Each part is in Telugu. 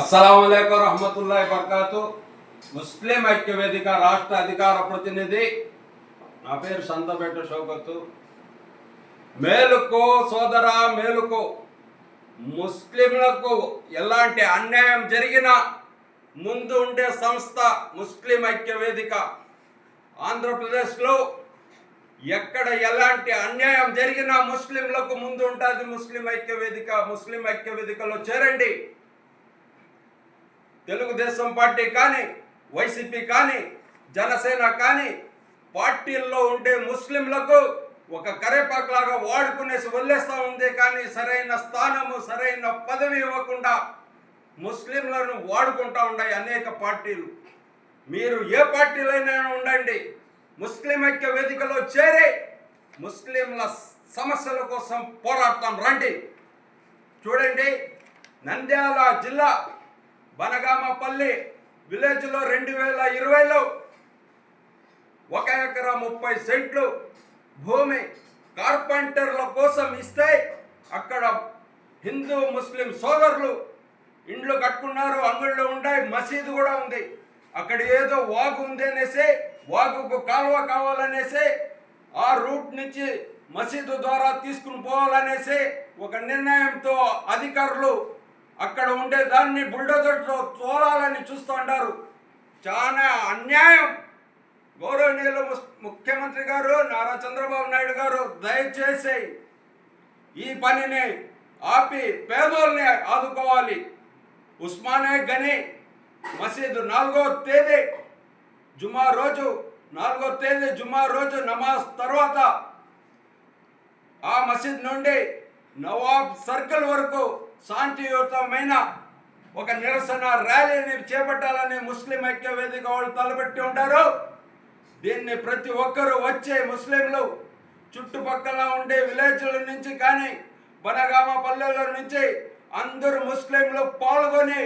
అస్సలం రహమతుల్లా బర్కాతు ముస్లిం ఐక్య వేదిక రాష్ట్ర అధికార ప్రతినిధి. నా పేరు సంతపేట షౌకత్తు. మేలుకో సోదరా మేలుకో. ముస్లింలకు ఎలాంటి అన్యాయం జరిగినా ముందు ఉండే సంస్థ ముస్లిం ఐక్య వేదిక. ఆంధ్రప్రదేశ్లో ఎక్కడ ఎలాంటి అన్యాయం జరిగినా ముస్లింలకు ముందు ఉంటుంది ముస్లిం ఐక్య వేదిక. ముస్లిం ఐక్య వేదికలో చేరండి. తెలుగుదేశం పార్టీ కానీ వైసీపీ కానీ జనసేన కానీ పార్టీల్లో ఉండే ముస్లింలకు ఒక కరేపాకులాగా వాడుకునేసి వదిలేస్తూ ఉంది. కానీ సరైన స్థానము సరైన పదవి ఇవ్వకుండా ముస్లింలను వాడుకుంటూ ఉన్నాయి అనేక పార్టీలు. మీరు ఏ పార్టీలైనా ఉండండి. ముస్లిం ఐక్య వేదికలో చేరి ముస్లింల సమస్యల కోసం పోరాడతాం. రండి. చూడండి. నంద్యాల జిల్లా బనగామపల్లి విలేజ్లో రెండు వేల ఇరవైలో ఒక ఎకరా ముప్పై సెంట్లు భూమి కార్పెంటర్ల కోసం ఇస్తే అక్కడ హిందూ ముస్లిం సోదరులు ఇండ్లు కట్టుకున్నారు అంగుళ్ళు ఉన్నాయి మసీదు కూడా ఉంది. అక్కడ ఏదో వాగు ఉంది అనేసి వాగుకు కాలువ కావాలనేసి ఆ రూట్ నుంచి మసీదు ద్వారా తీసుకుని పోవాలనేసి ఒక నిర్ణయంతో అధికారులు అక్కడ ఉండే దాన్ని బుల్డోజర్తో తోలాలని చూస్తూ ఉంటారు చాలా అన్యాయం. గౌరవనీయులు ముస్- ముఖ్యమంత్రి గారు నారా చంద్రబాబు నాయుడు గారు దయచేసి ఈ పనిని ఆపి పేదోల్ని ఆదుకోవాలి. ఉస్మానే గని మసీదు నాలుగో తేదీ జుమా రోజు నాలుగో తేదీ జుమా రోజు నమాజ్ తర్వాత ఆ మసీద్ నుండి నవాబ్ సర్కిల్ వరకు శాంతియుతమైన ఒక నిరసన ర్యాలీని చేపట్టాలని ముస్లిం ఐక్య వేదిక వాళ్ళు తలపెట్టి ఉంటారు. దీన్ని ప్రతి ఒక్కరూ వచ్చే ముస్లింలు చుట్టుపక్కల ఉండే విలేజ్ల నుంచి కానీ బనగామ పల్లెల నుంచి అందరూ ముస్లింలు పాల్గొని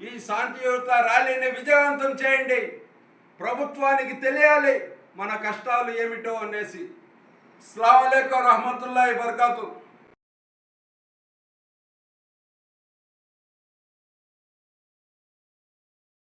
ఈ శాంతియుత ర్యాలీని విజయవంతం చేయండి. ప్రభుత్వానికి తెలియాలి మన కష్టాలు ఏమిటో అనేసి. అస్సలం అలైకుం రహమతుల్లాhi బర్కాతు